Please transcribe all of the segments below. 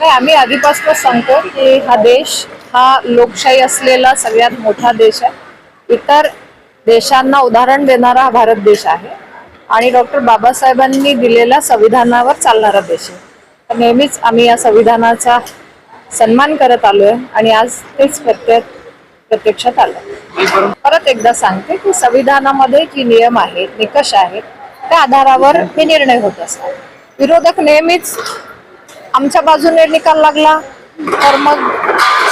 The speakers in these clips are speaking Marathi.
नाही आम्ही आधीपासूनच सांगतो की हा देश हा लोकशाही असलेला सगळ्यात मोठा देश आहे. इतर देशांना उदाहरण देणारा हा भारत देश आहे. आणि डॉक्टर बाबासाहेबांनी दिलेला संविधानावर चालणारा देश आहे. तर नेहमीच आम्ही या संविधानाचा सन्मान करत आलोय आणि आज तेच प्रत्येक प्रत्यक्षात आलं परत एकदा सांगते की संविधानामध्ये जी नियम आहेत निकष आहेत त्या आधारावर हे निर्णय होत असतात. विरोधक नेहमीच आमच्या बाजूने निकाल लागला तर मग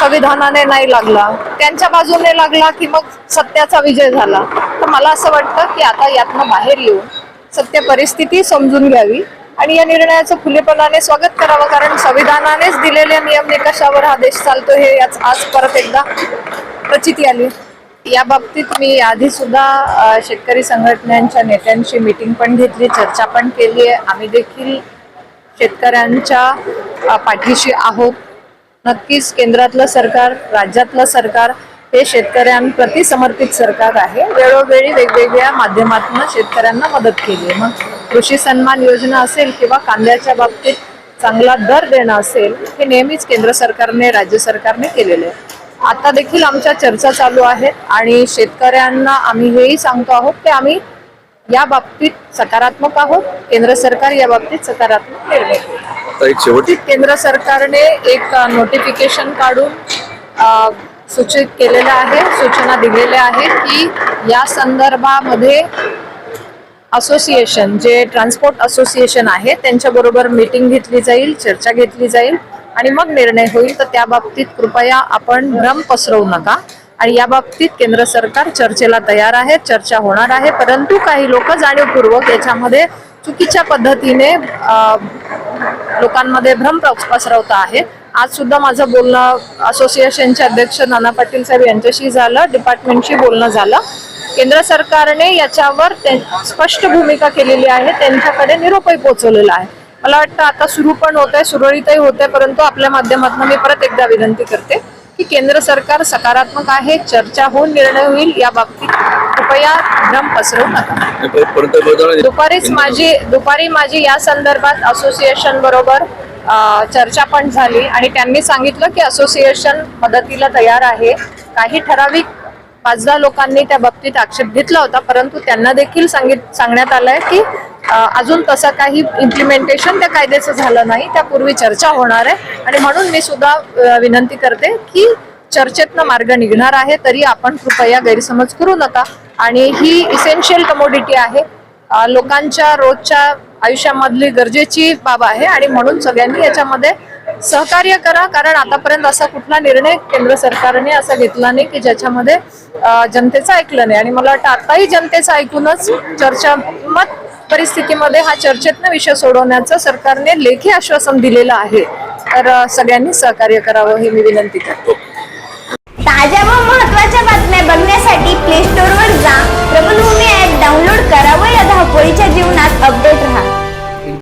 संविधानाने नाही लागला. त्यांच्या बाजूने लागला की मग सत्याचा विजय झाला. तर मला असं वाटतं की आता यातनं बाहेर येऊन सत्य परिस्थिती समजून घ्यावी आणि या निर्णयाचं खुलेपणाने स्वागत करावं कारण संविधानानेच दिलेल्या नियम निकषावर हा देश चालतो हे याच आज परत एकदा प्रचिती आली या बाबतीत मी आधी सुद्धा शेतकरी संघटनांच्या नेत्यांशी मीटिंग पण घेतली चर्चा पण केली आहे. आम्ही देखील शेतकऱ्यांच्या पाठीशी आहोत. नक्कीच केंद्रातलं सरकार राज्यातलं सरकार हे शेतकऱ्यांप्रती समर्पित सरकार आहे. वेळोवेळी वेगवेगळ्या माध्यमातून शेतकऱ्यांना मदत केली आहे. मग कृषी सन्मान योजना असेल किंवा कांद्याच्या बाबतीत चांगला दर देणं असेल हे नेहमीच केंद्र सरकारने राज्य सरकारने केलेलं आहे. आता देखील आमच्या चर्चा चालू आहेत आणि शेतकऱ्यांना आम्ही हेही सांगतो आहोत की आम्ही या बाबतीत सकारात्मक आहोत. केंद्र सरकार या बाबतीत सकारात्मक निर्णय केंद्र सरकारने एक नोटिफिकेशन काढून सूचित केलेलं आहे सूचना दिलेल्या आहेत की या संदर्भामध्ये असोसिएशन जे ट्रान्सपोर्ट असोसिएशन आहे त्यांच्याबरोबर मीटिंग घेतली जाईल चर्चा घेतली जाईल आणि मग निर्णय होईल. तर त्या बाबतीत कृपया आपण भ्रम पसरवू नका. आणि या बाबतीत केंद्र सरकार चर्चेला तयार आहे चर्चा होणार आहे. परंतु काही लोक जाणीवपूर्वक याच्यामध्ये चुकीच्या पद्धतीने लोकांमध्ये भ्रम प- पसरवता आहे. आज सुद्धा माझं बोलणं असोसिएशनचे अध्यक्ष नाना पाटील साहेब यांच्याशी झालं डिपार्टमेंटशी बोलणं झालं. केंद्र सरकारने याच्यावर स्पष्ट भूमिका केलेली आहे त्यांच्याकडे निरोपही पोहोचवलेला आहे. मला वाटतं आता सुरू पण होत आहे सुरळीतही होत आहे परंतु आपल्या माध्यमातून मी परत एकदा विनंती करते. की केंद्र सरकार सकारात्मक आहे चर्चा होऊन निर्णय होईल या बाबतीत कृपया भ्रम पसरवू नका. दुपारीच माझी दुपारी माझी या संदर्भात असोसिएशन बरोबर चर्चा पण झाली आणि त्यांनी सांगितलं की असोसिएशन मदतीला तयार आहे. काही ठराविक पाच दहा लोकांनी त्या बाबतीत आक्षेप घेतला होता परंतु त्यांना देखील सांगित सांगण्यात आलंय की अजून तसं काही इम्प्लिमेंटेशन त्या कायद्याचं झालं नाही. त्यापूर्वी चर्चा होणार आहे. आणि म्हणून मी सुद्धा विनंती करते की चर्चेतनं मार्ग निघणार आहे तरी आपण कृपया गैरसमज करू नका. आणि ही इसेन्शियल कमोडिटी आहे. लोकांच्या रोजच्या आयुष्यामधली गरजेची बाब आहे. आणि म्हणून सगळ्यांनी याच्यामध्ये सहकार्य करा. कारण आतापर्यंत असा कुठला निर्णय केंद्र सरकारने असा घेतला नाही की ज्याच्यामध्ये जनतेचं ऐकलं नाही. आणि मला वाटतं आताही जनतेचं ऐकूनच चर्चा मत परिस्थितीमध्ये हा चर्चेतनं विषय सोडवण्याचं सरकारने लेखी आश्वासन दिलेलं आहे. तर सगळ्यांनी सहकार्य करावं ही मी विनंती करते. ताज्या व महत्त्वाच्या बातम्या बघण्यासाठी